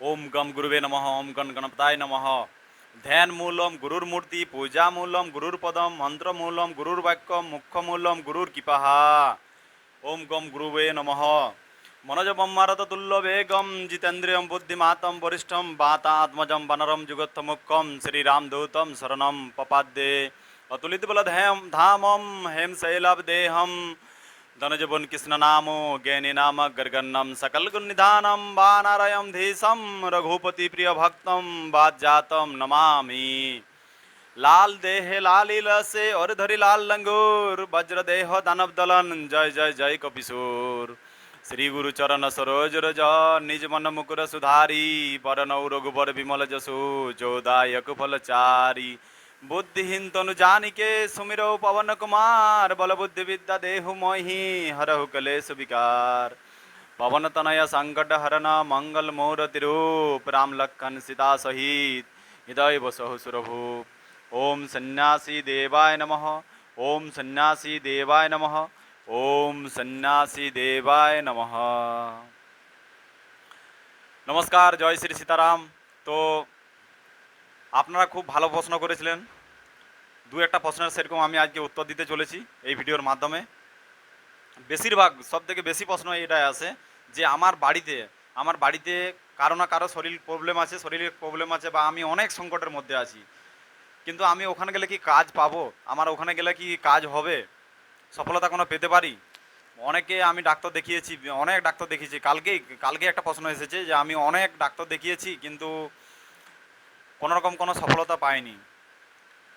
ওম গম গুরুবে নমঃ, ওম গণ গণপতায় নমঃ। ধ্যান মূলম গুরুর মূর্তি, পূজা মূলম গুরুর পদম, মন্ত্র মূলম গুরুর বাক্যম, মুখ্য মূলম গুরুর কৃপাহা। ওম গম গুরুবে নমঃ। মনোজ ব্রহ্মারত তুল্য বেগম, জিতেন্দ্রিয়ম বুদ্ধিমাতম বরিষ্ঠম বাতাত্মজম বনরম যুগোত্তমুক্কম শ্রীরামদূতম শরণম পপাদ্যে। অতুলিত বলধেম ধামম হেম শৈলবদেহম ধনজবন কৃষ্ণ নাম জ্ঞানী নাম গর্গন্নম সকল নিধানম বা নারায়ম ধীসম রঘুপতি প্রিয় ভক্তম বাজাতম নমামি লাল দেহে লালিল সে অর ধরি লাল লঙ্গুর বজ্র দেহ দানব দলন জয় জয় জয় কপিসুর শ্রী গুরু চরণ সরোজ রজ নিজ মন মুকুর সুধারি পরনৌ রঘুবর বিমল যশু যোদায়ক ফলচারী বুদ্ধিহীন তনু জানিকে সুমির পবন কুমার বল বুদ্ধিবিদ্যা দেহু মহি হরহু কলে সুবিকার পবন তনয় সংকট হরণ মঙ্গল মূরতি রূপ রাম লক্ষণ সীতা সহিত, হৃদয় বসহু সুরভূপ। ওম সন্ন্যাসী দেবায় নম, ওম সন্ন্যাসী দেবায় নম, ওম সন্ন্যাসী দেবায় নম। নমস্কার, জয় শ্রী সীতারাম। তো আপনারা খুব ভালো প্রশ্ন করেছিলেন। দু একটা প্রশ্নের সেরকম আমি আজকে উত্তর দিতে চলেছি এই ভিডিওর মাধ্যমে। বেশিরভাগ সব থেকে বেশি প্রশ্ন এটাই আছে যে আমার বাড়িতে আমার বাড়িতে কারও না কারও শরীর প্রবলেম আছে, শরীরের প্রবলেম আছে বা আমি অনেক সংকটের মধ্যে আছি। কিন্তু আমি ওখানে গেলে কি কাজ পাবো? আমার ওখানে গেলে কি কাজ হবে? সফলতা কোনো পেতে পারি? অনেকে আমি ডাক্তার দেখিয়েছি, অনেক ডাক্তার দেখিয়েছি। কালকেই কালকে একটা প্রশ্ন এসেছে যে আমি অনেক ডাক্তার দেখিয়েছি, কিন্তু কোনো রকম কোনো সফলতা পাইনি।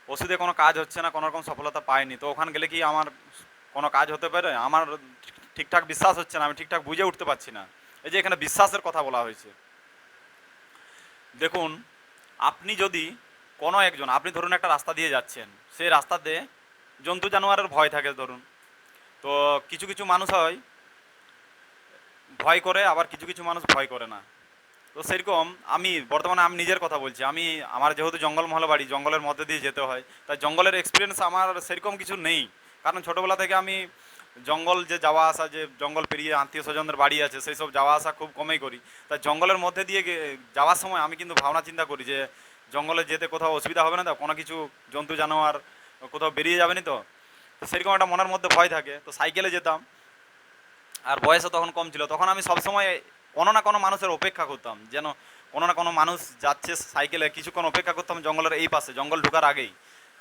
ওষুধে কোনো কাজ হচ্ছে না, কোনো রকম সফলতা পাইনি। তো ওখানে গেলে কি আমার কোনো কাজ হতে পারে? আমার ঠিকঠাক বিশ্বাস হচ্ছে না, আমি ঠিকঠাক বুঝে উঠতে পারছি না। এই যে এখানে বিশ্বাসের কথা বলা হয়েছে। দেখুন, আপনি যদি কোনো একজন, আপনি ধরুন একটা রাস্তা দিয়ে যাচ্ছেন, সেই রাস্তাতে জন্তু জানোয়ারের ভয় থাকে ধরুন। তো কিছু কিছু মানুষ হয়, ভয় করে, আবার কিছু কিছু মানুষ ভয় করে না। তো সেরকম আমি বর্তমানে আমি নিজের কথা বলছি। আমি আমার যেহেতু জঙ্গলমহল বাড়ি, জঙ্গলের মধ্যে দিয়ে যেতে হয়, তাই জঙ্গলের এক্সপিরিয়েন্স আমার সেরকম কিছু নেই। কারণ ছোটোবেলা থেকে আমি জঙ্গল যে যাওয়া আসা, যে জঙ্গল পেরিয়ে আত্মীয় স্বজনদের বাড়ি আছে, সেই সব যাওয়া আসা খুব কমই করি। তাই জঙ্গলের মধ্যে দিয়ে যাওয়ার সময় আমি কিন্তু ভাবনা চিন্তা করি যে, জঙ্গলে যেতে কোথাও অসুবিধা হবে না তো? কোনো কিছু জন্তু, জানোয়ার কোথাও বেরিয়ে যাবে না তো? তো সেরকম একটা মনের মধ্যে ভয় থাকে। তো সাইকেলে যেতাম, আর বয়সও তখন কম ছিল। তখন আমি সবসময় কোনো না কোনো মানুষের অপেক্ষা করতাম। যেন কোনো না কোনো মানুষ যাচ্ছে সাইকেলে, কিছুক্ষণ অপেক্ষা করতাম জঙ্গলের এই পাশে, জঙ্গল ঢোকার আগেই।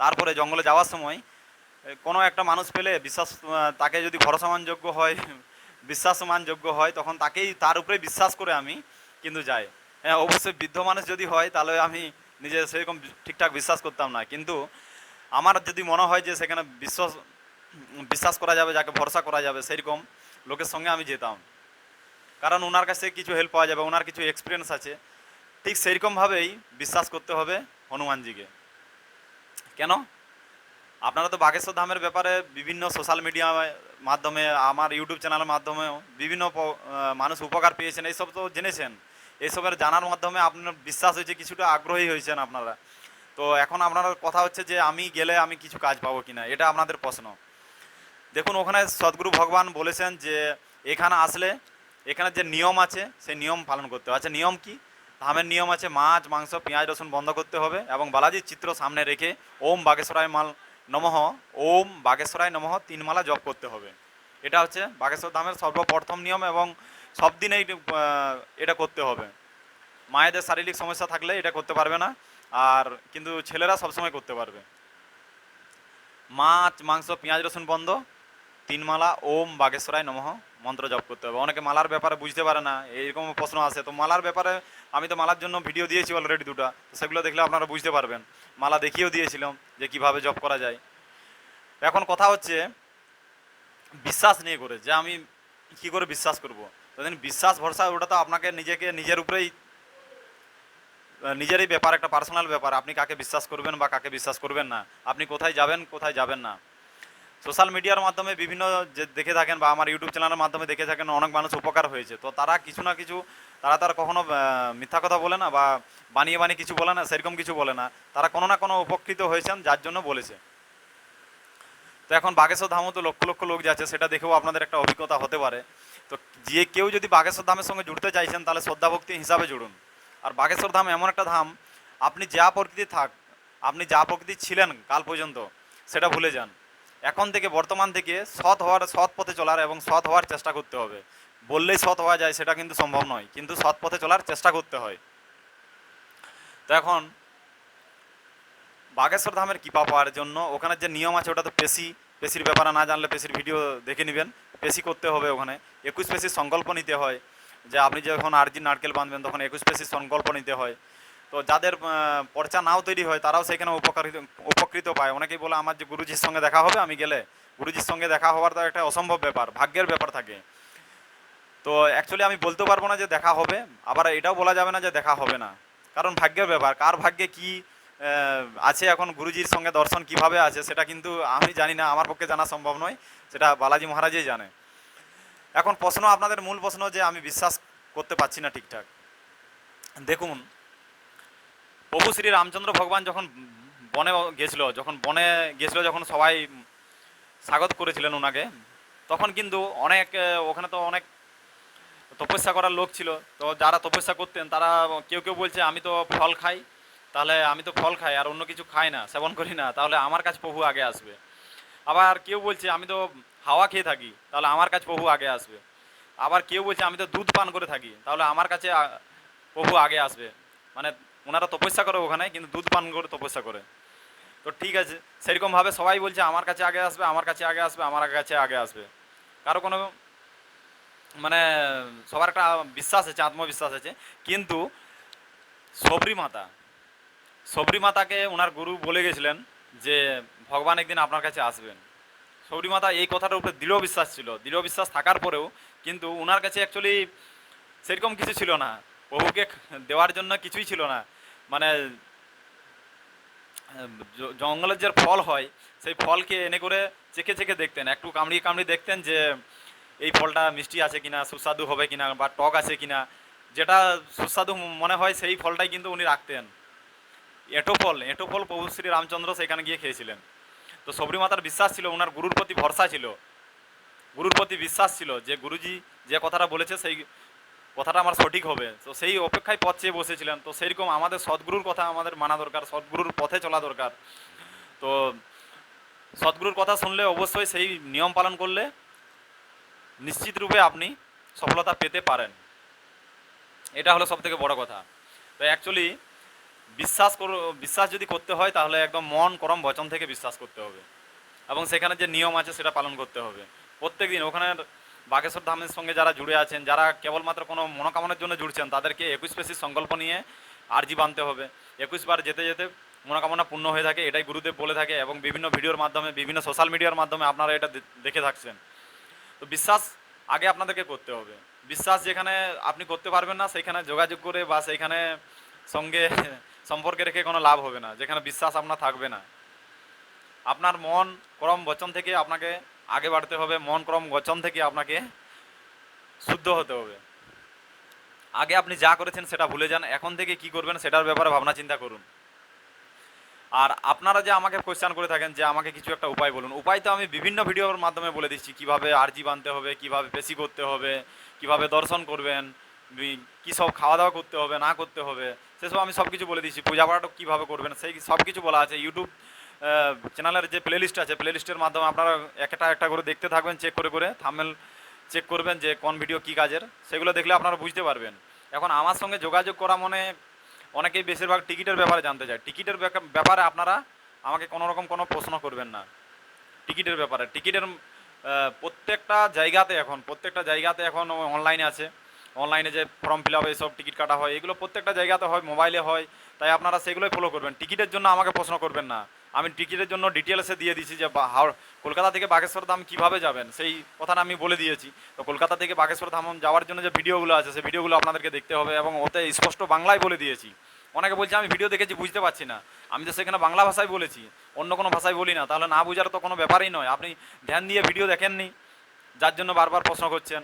তারপরে জঙ্গলে যাওয়ার সময় কোনো একটা মানুষ পেলে বিশ্বাস তাকে যদি ভরসামানযোগ্য হয়, বিশ্বাসমানযোগ্য হয়, তখন তাকেই তার উপরে বিশ্বাস করে আমি কিন্তু যাই। হ্যাঁ অবশ্যই বৃদ্ধ মানুষ যদি হয়, তাহলে আমি নিজে সেরকম ঠিকঠাক বিশ্বাস করতাম না। কিন্তু আমার যদি মনে হয় যে সেখানে বিশ্বাস বিশ্বাস করা যাবে, যাকে ভরসা করা যাবে, সেরকম লোকের সঙ্গে আমি যেতাম। কারণ ওনার কাছে কিছু হেল্প পাওয়া যাবে, ওনার কিছু এক্সপিরিয়েন্স আছে। ঠিক সেইরকমভাবেই বিশ্বাস করতে হবে হনুমানজিকে। কেন? আপনারা তো বাগেশ্বর ধামের ব্যাপারে বিভিন্ন সোশ্যাল মিডিয়া মাধ্যমে, আমার ইউটিউব চ্যানেলের মাধ্যমেও বিভিন্ন মানুষ উপকার পেয়েছেন, এইসব তো জেনেছেন। এইসবের জানার মাধ্যমে আপনার বিশ্বাস হয়েছে, কিছুটা আগ্রহী হয়েছেন আপনারা। তো এখন আপনার কথা হচ্ছে যে, আমি গেলে আমি কিছু কাজ পাবো কিনা, এটা আপনাদের প্রশ্ন। দেখুন, ওখানে সদ্গুরু ভগবান বলেছেন যে, এখানে আসলে এখানে যে নিয়ম আছে, সেই নিয়ম পালন করতে হবে। আচ্ছা নিয়ম কি? ধামের নিয়ম আছে, মাছ, মাংস, পেঁয়াজ, রসুন বন্ধ করতে হবে এবং বালাজির চিত্র সামনে রেখে ওম বাগেশ্বরায় মাল নমঃ, ওম বাগেশ্বরায় নমঃ তিন মালা জপ করতে হবে। এটা হচ্ছে বাগেশ্বর ধামের সর্বপ্রথম নিয়ম এবং সব দিনেই এটা করতে হবে। মায়েদের শারীরিক সমস্যা থাকলে এটা করতে পারবে না, আর কিন্তু ছেলেরা সবসময় করতে পারবে। মাছ, মাংস, পেঁয়াজ, রসুন বন্ধ, তিন মালা ওম বাগেশ্বরায় নমঃ। মন্ত্র জপ করতে হবে। অনেকে মালার ব্যাপারে বুঝতে পারে না এইরকম প্রশ্ন আসে। তো মালার ব্যাপারে আমি তো মালার জন্য ভিডিও দিয়েছি অলরেডি দুটা। সেগুলো দেখলে আপনারা বুঝতে পারবেন। মালা দেখিয়েও দিয়েছিলাম যে কীভাবে জপ করা যায়। এখন কথা হচ্ছে, বিশ্বাস নিয়ে করে, যে আমি কি করে বিশ্বাস করব? তখন বিশ্বাস, ভরসা, ওটা তো আপনাকে নিজেকে, নিজের উপরেই নিজেরই ব্যাপার, একটা পার্সোনাল ব্যাপার। আপনি কাকে বিশ্বাস করবেন বা কাকে বিশ্বাস করবেন না? আপনি কোথায় যাবেন কোথায় যাবেন না? সোশ্যাল মিডিয়ার মাধ্যমে বিভিন্ন যে দেখে থাকেন বা আমার ইউটিউব চ্যানেলের মাধ্যমে দেখে থাকেন, অনেক মানুষ উপকার হয়েছে। তো তারা কিছু না কিছু, তারা তার কখনো মিথ্যা কথা বলে না বা বানিয়ে বানিয়ে কিছু বলে না, সেরকম কিছু বলে না। তারা কোনো না কোনো উপকৃত হয়েছেন, যার জন্য বলেছে। তো এখন বাগেশ্বর ধামও তো লক্ষ লক্ষ লোক যাচ্ছে, সেটা দেখেও আপনাদের একটা অভিজ্ঞতা হতে পারে। তো যে কেউ যদি বাগেশ্বর ধামের সঙ্গে জুড়তে চাইছেন, তাহলে শ্রদ্ধাভক্তি হিসাবে জুড়ুন। আর বাগেশ্বর ধাম এমন একটা ধাম, আপনি যা প্রকৃতি থাক, আপনি যা প্রকৃতি ছিলেন কাল পর্যন্ত, সেটা ভুলে যান। এখন থেকে, বর্তমান থেকে সৎ হওয়ার, সৎ পথে চলার এবং সৎ হওয়ার চেষ্টা করতে হবে। বললেই সৎ হওয়া যায়, সেটা কিন্তু সম্ভব নয়, কিন্তু সৎ পথে চলার চেষ্টা করতে হয়। তো এখন, বাগেশ্বর ধামের কৃপা পাওয়ার জন্য, ওখানে যে নিয়ম আছে, ওটা তো পেশি, পেশির ব্যাপারে, না জানলে পেশির ভিডিও দেখে নেবেন। পেশি করতে হবে ওখানে। একুশ পেশির সংকল্প নিতে হয়, যে আপনি যখন আরজি নারকেল বাঁধবেন, তখন একুশ পেশির সংকল্প নিতে হয়। তো যাদের পর্চা নাও তৈরি হয়, তারাও সেখানে উপকারিত উপকৃত পায়। অনেকেই বলে, আমার যে গুরুজির সঙ্গে দেখা হবে, আমি গেলে গুরুজির সঙ্গে দেখা হওয়ার তো একটা অসম্ভব ব্যাপার, ভাগ্যের ব্যাপার থাকে। তো অ্যাকচুয়ালি আমি বলতে পারব না যে দেখা হবে, আবার এটাও বলা যাবে না যে দেখা হবে না। কারণ ভাগ্যের ব্যাপার, কার ভাগ্যে কি আছে এখন গুরুজির সঙ্গে দর্শন কীভাবে আছে, সেটা কিন্তু আমি জানি না, আমার পক্ষে জানা সম্ভব নয়, সেটা বালাজি মহারাজই জানে। এখন প্রশ্ন, আপনাদের মূল প্রশ্ন যে আমি বিশ্বাস করতে পারছি না ঠিকঠাক। দেখুন, প্রভু শ্রী রামচন্দ্র ভগবান যখন বনে গেছিল, যখন বনে গেছিল, যখন সবাই স্বাগত করেছিলেন ওনাকে তখন কিন্তু অনেক, ওখানে তো অনেক তপস্যা করার লোক ছিল। তো যারা তপস্যা করতেন, তারা কেউ কেউ বলছে, আমি তো ফল খাই, তাহলে আমি তো ফল খাই, আর অন্য কিছু খাই না, সেবন করি না, তাহলে আমার কাছে প্রভু আগে আসবে। আবার কেউ বলছে, আমি তো হাওয়া খেয়ে থাকি, তাহলে আমার কাছে প্রভু আগে আসবে। আবার কেউ বলছে, আমি তো দুধ পান করে থাকি, তাহলে আমার কাছে প্রভু আগে আসবে। মানে ওনারা তপস্যা করে ওখানে, কিন্তু দুধ পান করে তপস্যা করে। তো ঠিক আছে, সেরকমভাবে সবাই বলছে, আমার কাছে আগে আসবে, আমার কাছে আগে আসবে, আমার কাছে আগে আসবে। কারও কোনো মানে সবার একটা বিশ্বাস আছে, আত্মবিশ্বাস আছে। কিন্তু সবরি মাতা সবরি মাতাকে ওনার গুরু বলে গেছিলেন যে, ভগবান একদিন আপনার কাছে আসবেন। সবরি মাতা এই কথাটার উপরে দৃঢ় বিশ্বাস ছিল। দৃঢ় বিশ্বাস থাকার পরেও কিন্তু ওনার কাছে অ্যাকচুয়ালি সেরকম কিছু ছিল না। প্রভুকে দেওয়ার জন্য কিছুই ছিল না। মানে জঙ্গলের যে ফল হয়, সেই ফলকে এনে করে চেখে চেখে দেখতেন। একটু কামড়িয়ে কামড়িয়ে দেখতেন যে, এই ফলটা মিষ্টি আছে কিনা, সুস্বাদু হবে কিনা, বা টক আছে কিনা। যেটা সুস্বাদু মনে হয় সেই ফলটাই কিন্তু উনি রাখতেন। এঁটো ফল এঁটো ফল প্রভু শ্রী রামচন্দ্র সেখানে গিয়ে খেয়েছিলেন। তো সবরী মাতার বিশ্বাস ছিল ওনার গুরুর প্রতি ভরসা ছিল। গুরুর প্রতি বিশ্বাস ছিল যে, গুরুজি যে কথাটা বলেছে, সেই কথাটা আমার সঠিক হবে। তো সেই অপেক্ষায় পথ চেয়ে বসেছিলেন তো সেইরকম আমাদের সদ্গুরুর কথা আমাদের মানা দরকার, সদ্গুরুর পথে চলা দরকার। তো সদ্গুরুর কথা শুনলে অবশ্যই সেই নিয়ম পালন করলে নিশ্চিত রূপে আপনি সফলতা পেতে পারেন। এটা হলো সব থেকে বড় কথা। তো অ্যাকচুয়ালি বিশ্বাস বিশ্বাস যদি করতে হয় তাহলে একদম মন করম বচন থেকে বিশ্বাস করতে হবে। এবং সেখানে যে নিয়ম আছে সেটা পালন করতে হবে। প্রত্যেক দিন ওখানের বাগেশ্বর ধামের সঙ্গে যারা জুড়ে আছেন, যারা কেবলমাত্র কোনো মনোকামনার জন্য জুড়ছেন, তাদেরকে একুশ পেশির সংকল্প নিয়ে আর্জি বানতে হবে। একুশ বার যেতে যেতে মনোকামনা পূর্ণ হয়ে থাকে, এটাই গুরুদেব বলে থাকে এবং বিভিন্ন ভিডিওর মাধ্যমে, বিভিন্ন সোশ্যাল মিডিয়ার মাধ্যমে আপনারা এটা দেখে থাকছেন। তো বিশ্বাস আগে আপনাদেরকে করতে হবে। বিশ্বাস যেখানে আপনি করতে পারবেন না সেইখানে যোগাযোগ করে বা সেইখানে সঙ্গে সম্পর্কে রেখে কোনো লাভ হবে না, যেখানে বিশ্বাস আপনার থাকবে না। আপনার মন, করম, বচন থেকে আপনাকে আগে বাড়তে হবে, মন ক্রম বচন থেকে আপনাকে শুদ্ধ হতে হবে। আগে আপনি যা করেছেন সেটা ভুলে যান, এখন থেকে কি করবেন সেটার ব্যাপারে ভাবনা চিন্তা করুন। আর আপনারা যে আমাকে কোয়েশ্চান করে থাকেন যে আমাকে কিছু একটা উপায় বলুন, উপায় তো আমি বিভিন্ন ভিডিওর মাধ্যমে বলে দিচ্ছি, কীভাবে আরজি বানতে হবে, কীভাবে পেশি করতে হবে, কীভাবে দর্শন করবেন কি সব খাওয়া দাওয়া করতে হবে, না করতে হবে, সেসব আমি সব কিছু বলে দিচ্ছি, পূজা পাঠও কীভাবে করবেন, সেই সব কিছু বলা আছে ইউটিউব চ্যানেলের যে প্লেলিস্ট আছে প্লেলিস্টের মাধ্যমে আপনারা একটা একটা করে দেখতে থাকবেন চেক করে করে থামেল চেক করবেন যে কোন ভিডিও কী কাজের। সেগুলো দেখলে আপনারা বুঝতে পারবেন। এখন আমার সঙ্গে যোগাযোগ করা মানে অনেকেই বেশিরভাগ টিকিটের ব্যাপারে জানতে চায়। টিকিটের ব্যাপারে আপনারা আমাকে কোনো রকম কোনো প্রশ্ন করবেন না। টিকিটের ব্যাপারে। টিকিটের প্রত্যেকটা জায়গাতে এখন, প্রত্যেকটা জায়গাতে এখন অনলাইনে আছে। অনলাইনে যে ফর্ম ফিল আপ এইসব টিকিট কাটা হয়, এগুলো প্রত্যেকটা জায়গাতে হয় মোবাইলে হয়। তাই আপনারা সেগুলোই ফলো করবেন। টিকিটের জন্য আমাকে প্রশ্ন করবেন না। আমি টিকিটের জন্য ডিটেলসে দিয়ে দিয়েছি যে কলকাতা থেকে বাগেশ্বর ধাম কীভাবে যাবেন? সেই কথাটা আমি বলে দিয়েছি। তো কলকাতা থেকে বাগেশ্বর ধাম যাওয়ার জন্য যে ভিডিওগুলো আছে, সেই ভিডিওগুলো আপনাদেরকে দেখতে হবে এবং ওতে স্পষ্ট বাংলায় বলে দিয়েছি। অনেকে বলছে, আমি ভিডিও দেখেছি, বুঝতে পারছি না। আমি তো সেখানে বাংলা ভাষায় বলেছি, অন্য কোনো ভাষায় বলি না। তাহলে না বোঝার তো কোনো ব্যাপারই নয়। আপনি ধ্যান দিয়ে ভিডিও দেখেননি, যার জন্য বারবার প্রশ্ন করছেন।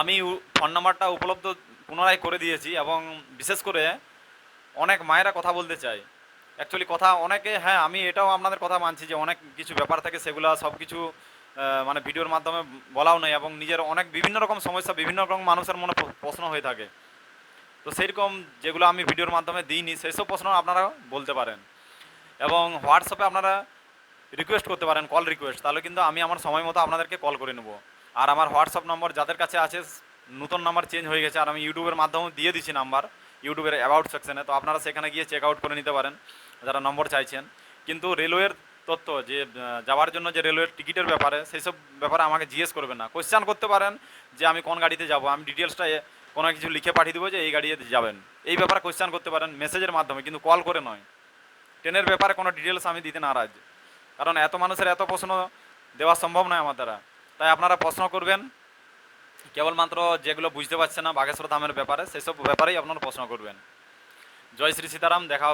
আমি ফোন নাম্বারটা উপলব্ধ পুনরায় করে দিয়েছি এবং বিশেষ করে অনেক মায়েরা কথা বলতে চায়। অ্যাকচুয়ালি কথা অনেকে হ্যাঁ আমি এটাও আপনাদের কথা মানছি যে অনেক কিছু ব্যাপার থাকে, সেগুলো সব কিছু মানে ভিডিওর মাধ্যমে বলাও নেই এবং নিজের অনেক বিভিন্ন রকম সমস্যা, বিভিন্ন রকম মানুষের মনে প্রশ্ন হয়ে থাকে। তো সেইরকম যেগুলো আমি ভিডিওর মাধ্যমে দিইনি সেই সব প্রশ্ন আপনারা বলতে পারেন। এবং হোয়াটসঅ্যাপে আপনারা রিকোয়েস্ট করতে পারেন কল রিকোয়েস্ট তাহলে কিন্তু আমি আমার সময় মতো আপনাদেরকে কল করে নেব। আর আমার হোয়াটসঅ্যাপ নম্বর যাদের কাছে আছে, নতুন নাম্বার চেঞ্জ হয়ে গেছে, আর আমি ইউটিউবের মাধ্যমে দিয়ে দিচ্ছি নাম্বার ইউটিউবের অ্যাবাউট সেকশনে তো আপনারা সেখানে গিয়ে চেক আউট করে নিতে পারেন, যারা নম্বর চাইছেন। কিন্তু রেলওয়ের তথ্য, যে যাওয়ার জন্য যে রেলওয়ের টিকিটের ব্যাপারে সেই সব ব্যাপারে আমাকে জিজ্ঞেস করবেন না। কোয়েশ্চান করতে পারেন যে, আমি কোন গাড়িতে যাব? আমি ডিটেলসটা কোনো কিছু লিখে পাঠিয়ে দেবো যে, এই গাড়িতে যাবেন। এই ব্যাপারে কোয়েশ্চান করতে পারেন মেসেজের মাধ্যমে, কিন্তু কল করে নয়। ট্রেনের ব্যাপারে কোনো ডিটেলস আমি দিতে নারাজ। কারণ এত মানুষের এত প্রশ্ন দেওয়া সম্ভব নয় আমার দ্বারা তাই আপনারা প্রশ্ন করবেন কেবলমাত্র যেগুলো বুঝতে পারছে না বাগেশ্বর ধামের ব্যাপারে, সেসব ব্যাপারেই আপনারা প্রশ্ন করবেন। জয় শ্রী সীতারাম, দেখা হবে।